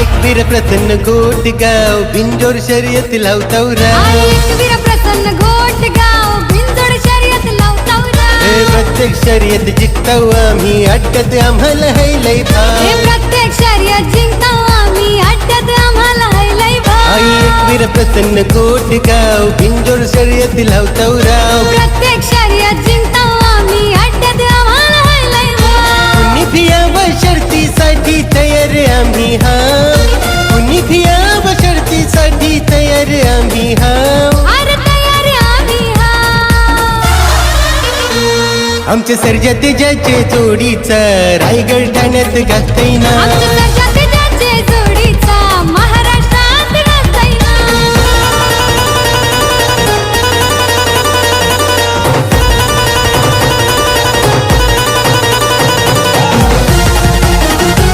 एकवीर प्रसन्न गोटगाव बिंजोर शर्यत लावतावरा एकवीर प्रसन्न घोटगाव भिंजोड शर्यत लावतावरा प्रत्येक शर्यत जिंकताव आम्ही अड्ड्यात आम्हाला है लय प्रत्येक शर्यत जिंकता आम्ही अड्ड्यात आम्हाला है लय आई एकवीर प्रसन्न गोटगाव बिंजोर शर्यत लावतावराव प्रत्येक शर्यत जिंकता आम्ही अड्ड्यात आम्हाला है लय शर्तीसाठी तयार आम्ही हा. आमच्या सर्जात ज्याचे जोडीचा रायगड ठाण्यात गाजतय ना.